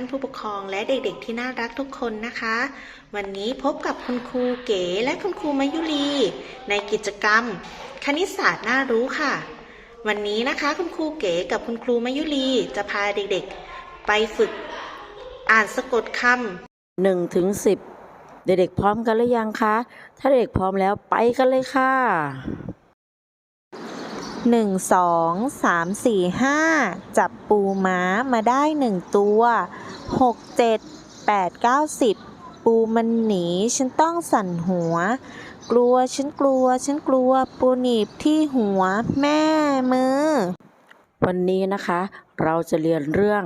านผู้ปกครองและเด็กๆที่น่ารักทุกคนนะคะ วันนี้พบกับคุณครูเก๋และคุณครูมายุรี ในกิจกรรม คณิตศาสตร์น่ารู้ค่ะ วันนี้นะคะคุณครูเก๋กับคุณครูมายุรีจะพาเด็กๆ ไปฝึกอ่านสะกดคำหนึ่งถึงสิบเด็กๆพร้อมกันหรือยังคะ ถ้าเด็กพร้อมแล้วไปกันเลยค่ะหนึ่งสองสามสี่ห้าจับปูม้ามาได้หนึ่งตัว หกเจ็ดแปดเก้าสิบปูมันหนี ฉันต้องสั่นหัว กลัวฉันกลัว ฉันกลัว ปูหนีบที่หัวแม่มือ วันนี้นะคะ เราจะเรียนเรื่อง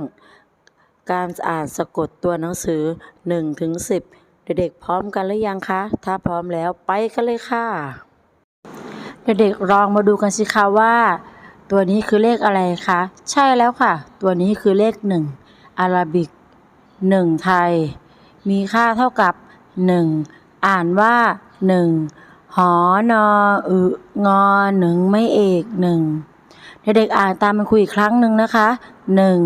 การอ่านสะกดตัวหนังสือ1ถึง10 เด็กๆพร้อมกันหรือยังคะ ถ้าพร้อมแล้วไปกันเลยค่ะ เด็กๆลองมาดูกันสิคะว่า ตัวนี้คือเลขอะไรคะ ใช่แล้วค่ะ ตัวนี้คือเลข 1อาราบิก 1ไทย มีค่าเท่ากับ1อ่านว่า1หอนออึงอหนึ่งไม่เอกหนึ่งเด็กๆอ่านตามมันคุยอีกครั้งหนึ่งนะคะหนึ่ง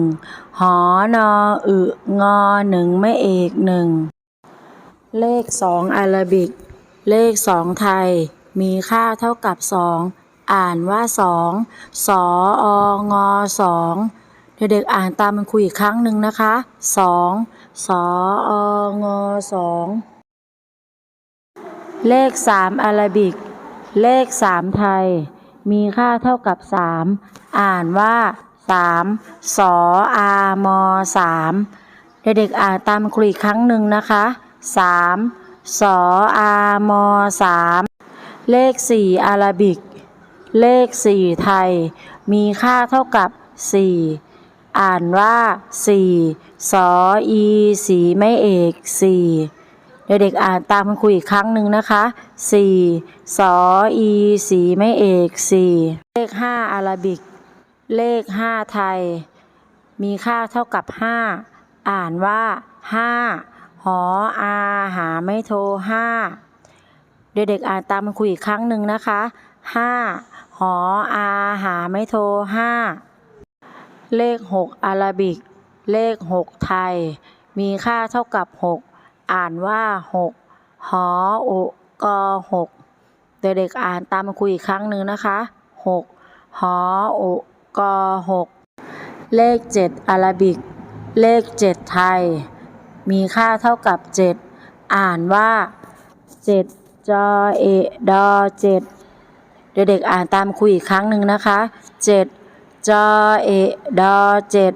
หอนออึงอหนึ่งไม่เอกหนึ่งเลขสองอารบิก เลขสองไทย มีค่าเท่ากับสองอ่านว่าสองสอองอสอง เด็กๆอ่านตามมันคุยอีกครั้งหนึ่งนะคะสองสองอสองเลขสามอาราบิก เลขสามไทย มีค่าเท่ากับ3อ่านว่า3สออามอ3เด็กๆอ่านตามครูอีกครั้งหนึ่งนะคะ3สออามอ3เลข4อาราบิก เลข4ไทย มีค่าเท่ากับ4 อ่านว่า4สออีสีไม่เอก4เด็กๆอ่านตามคุณครูอีกครั้งหนึ่งนะคะสี่สออีสีไม่เอกสี่เลขห้าอาราบิก เลขห้าไทย มีค่าเท่ากับห้าอ่านว่าห้าหออาหาไม่โทห้าเด็กๆอ่านตามคุณครูอีกครั้งหนึ่งนะคะห้าหออาหาไม่โทห้า เลขหกอาราบิก เลขหกไทย มีค่าเท่ากับหกอ่านว่าหกหอโอกอหกเด็กๆอ่านตามมาคุยอีกครั้งหนึ่งนะคะหกหอโอกอหกเลขเจ็ดอาราบิก เลขเจ็ดไทย มีค่าเท่ากับเจ็ดอ่านว่าเจ็ดจอเอดอเจ็ดเด็กๆอ่านตามคุยอีกครั้งหนึ่งนะคะเจ็ดจอเอดอเจ็ด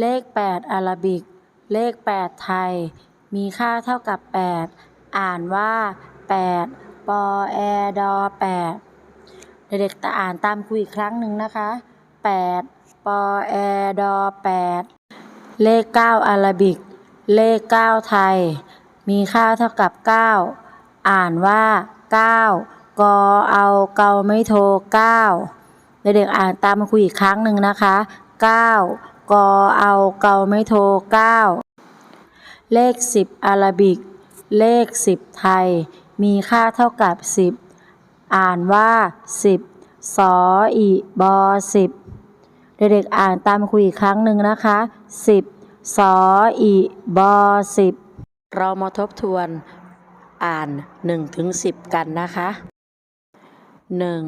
เลขแปดอาราบิก เลขแปดไทย มีค่าเท่ากับ 8 อ่านว่า 8 ปอแอดอ8เด็กๆจะอ่านตามครูอีกครั้งหนึ่งนะคะ 8 ปอแอดอ8เลข 9 อาราบิก เลข 9 ไทย มีค่าเท่ากับ 9 อ่านว่า 9 กอเอาเกาไม่โท9 เด็กๆอ่านตามครูอีกครั้งหนึ่งนะคะ 9 กอเอาเกาไม่โท 9 เลขสิบอาราบิก เลขสิบไทย มีค่าเท่ากับสิบอ่านว่าสิบสออีบอสิบเด็กๆอ่านตามครูอีกครั้งหนึ่งนะคะสิบสออีบอสิบเรามาทบทวนอ่านหนึ่งถึงสิบกันนะคะหนึ่ง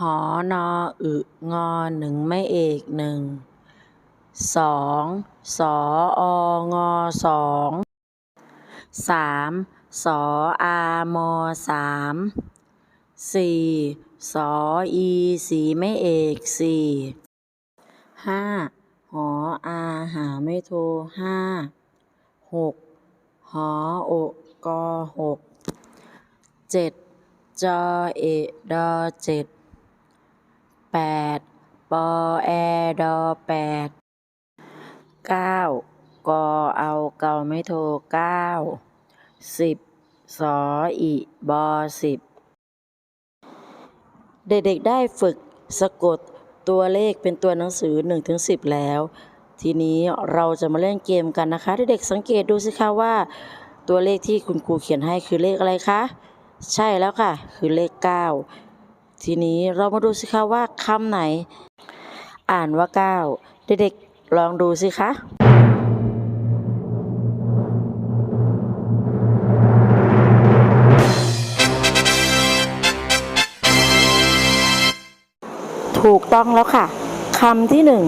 หอนออึงอหนึ่งไม่เอกหนึ่งสองสอองอสองสามสออามอสามสี่สออีสีไม่เอกสี่ห้าหออาหาไม่โทห้าหกหอโอกอหกเจ็ดจอเอดอเจ็ด แปดปอแอดอแปดเก้ากอเอาเกาไม่โทเก้าสิบสออีบอสิบเด็กๆได้ฝึกสะกดตัวเลขเป็นตัวหนังสือ1ถึง10แล้ว ทีนี้เราจะมาเล่นเกมกันนะคะ เด็กๆสังเกตดูสิคะว่า ตัวเลขที่คุณครูเขียนให้คือเลขอะไรคะ ใช่แล้วค่ะ คือเลข 9 ทีนี้เรามาดูสิคะว่าคำไหน อ่านว่าก้าเด็กๆลองดูสิคะถูกต้องแล้วค่ะคำที่หนึ่ง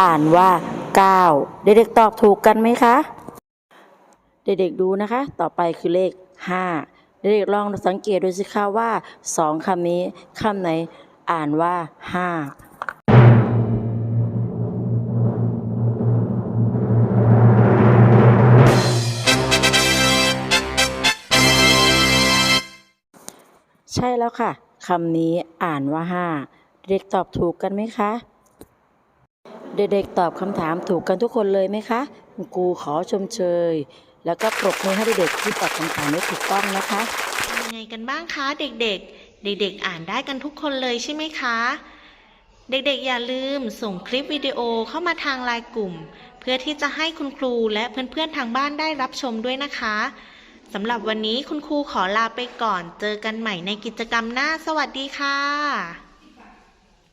อ่านว่าก้าเด็กๆตอบถูกกันไหมคะ เด็กๆดูนะคะ ต่อไปคือเลขห้า เด็กลองสังเกตดูสิคะว่าสองคำนี้คำไหนอ่านว่า5ใช่แล้วค่ะคำนี้อ่านว่า5เด็กตอบถูกกันไหมคะ เด็กๆตอบคำถามถูกกันทุกคนเลยไหมคะ คุณครูขอชมเชย แล้วก็ปรบมือให้เด็กๆที่ตอบคำถามได้ถูกต้องนะคะเป็นยังไงกันบ้างคะเด็กๆ เด็กๆ อ่านได้กันทุกคนเลยใช่ไหมคะ เด็กๆ อย่าลืมส่งคลิปวิดีโอเข้ามาทางไลน์กลุ่ม เพื่อที่จะให้คุณครูและเพื่อนๆ ทางบ้านได้รับชมด้วยนะคะสำหรับวันนี้คุณครูขอลาไปก่อน เจอกันใหม่ในกิจกรรมหน้า สวัสดีค่ะ